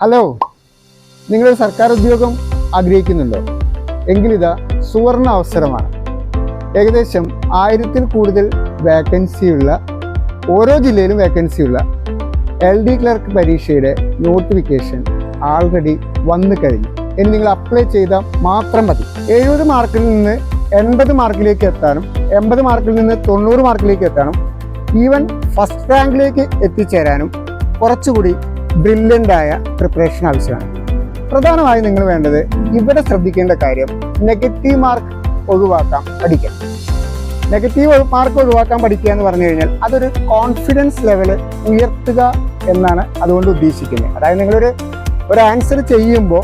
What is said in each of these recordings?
Hello. നിങ്ങൾ സർക്കാർ ഉദ്യോഗം ആഗ്രഹിക്കുന്നുണ്ടോ? എങ്കിലിതാ സുവർണ അവസരമാണ്. ഏകദേശം ആയിരത്തിൽ കൂടുതൽ വേക്കൻസിയുള്ള ഓരോ ജില്ലയിലും വേക്കൻസിയുള്ള എൽ ഡി ക്ലർക്ക് പരീക്ഷയുടെ നോട്ടിഫിക്കേഷൻ ആൾറെഡി വന്നു കഴിഞ്ഞു. ഇനി നിങ്ങൾ അപ്ലൈ ചെയ്താൽ മാത്രം മതി. എഴുപത് മാർക്കിൽ നിന്ന് എൺപത് മാർക്കിലേക്ക് എത്താനും എൺപത് മാർക്കിൽ നിന്ന് തൊണ്ണൂറ് മാർക്കിലേക്ക് എത്താനും ഈവൻ ഫസ്റ്റ് റാങ്കിലേക്ക് എത്തിച്ചേരാനും കുറച്ചുകൂടി ബ്രില്യന്റ് ആയ പ്രിപ്പറേഷൻ ആവശ്യമാണ്. പ്രധാനമായും നിങ്ങൾ വേണ്ടത് ഇവിടെ ശ്രദ്ധിക്കേണ്ട കാര്യം നെഗറ്റീവ് മാർക്ക് ഒഴിവാക്കാം പഠിക്കാം നെഗറ്റീവ് മാർക്ക് ഒഴിവാക്കാൻ പഠിക്കുക എന്ന് പറഞ്ഞു കഴിഞ്ഞാൽ അതൊരു കോൺഫിഡൻസ് ലെവൽ ഉയർത്തുക എന്നാണ് അതുകൊണ്ട് ഉദ്ദേശിക്കുന്നത്. അതായത് നിങ്ങളൊരു ഒരു ആൻസർ ചെയ്യുമ്പോൾ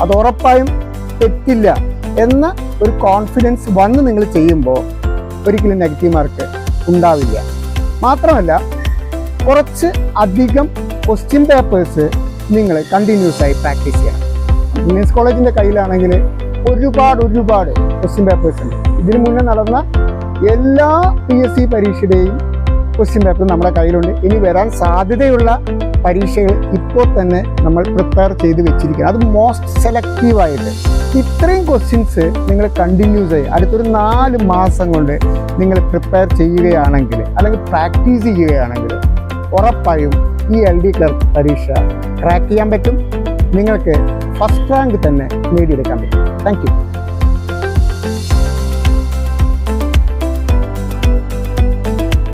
അത് ഉറപ്പായും തെറ്റില്ല എന്ന ഒരു കോൺഫിഡൻസ് വന്ന് നിങ്ങൾ ചെയ്യുമ്പോൾ ഒരിക്കലും നെഗറ്റീവ് മാർക്ക് ഉണ്ടാവില്ല. മാത്രമല്ല കുറച്ച് അധികം ക്വസ്റ്റ്യൻ പേപ്പേഴ്സ് നിങ്ങൾ കണ്ടിന്യൂസ് ആയി പ്രാക്ടീസ് ചെയ്യണം. വിമൻസ് കോളേജിന്റെ കയ്യിലാണെങ്കിൽ ഒരുപാട് ഒരുപാട് ക്വസ്റ്റ്യൻ പേപ്പേഴ്സ് ഉണ്ട്. ഇതിനു മുന്നേ നടന്ന എല്ലാ പി എസ് സി പരീക്ഷയുടെയും ക്വസ്റ്റ്യൻ പേപ്പർ നമ്മുടെ കയ്യിലുണ്ട്. ഇനി വരാൻ സാധ്യതയുള്ള പരീക്ഷകൾ ഇപ്പോൾ തന്നെ നമ്മൾ പ്രിപ്പയർ ചെയ്ത് വെച്ചിരിക്കുകയാണ്. അത് മോസ്റ്റ് സെലക്റ്റീവായിട്ട് ഇത്രയും ക്വസ്റ്റ്യൻസ് നിങ്ങൾ കണ്ടിന്യൂസ് ആയി അടുത്തൊരു നാല് മാസം കൊണ്ട് നിങ്ങൾ പ്രിപ്പയർ ചെയ്യുകയാണെങ്കിൽ അല്ലെങ്കിൽ പ്രാക്ടീസ് ചെയ്യുകയാണെങ്കിൽ ഉറപ്പായും ഈ എൽ ഡി ക്ലർക്ക് പരീക്ഷ ക്രാക്ക് ചെയ്യാൻ പറ്റും. നിങ്ങൾക്ക് ഫസ്റ്റ് റാങ്ക് തന്നെ നേടിയെടുക്കാൻ പറ്റും. താങ്ക്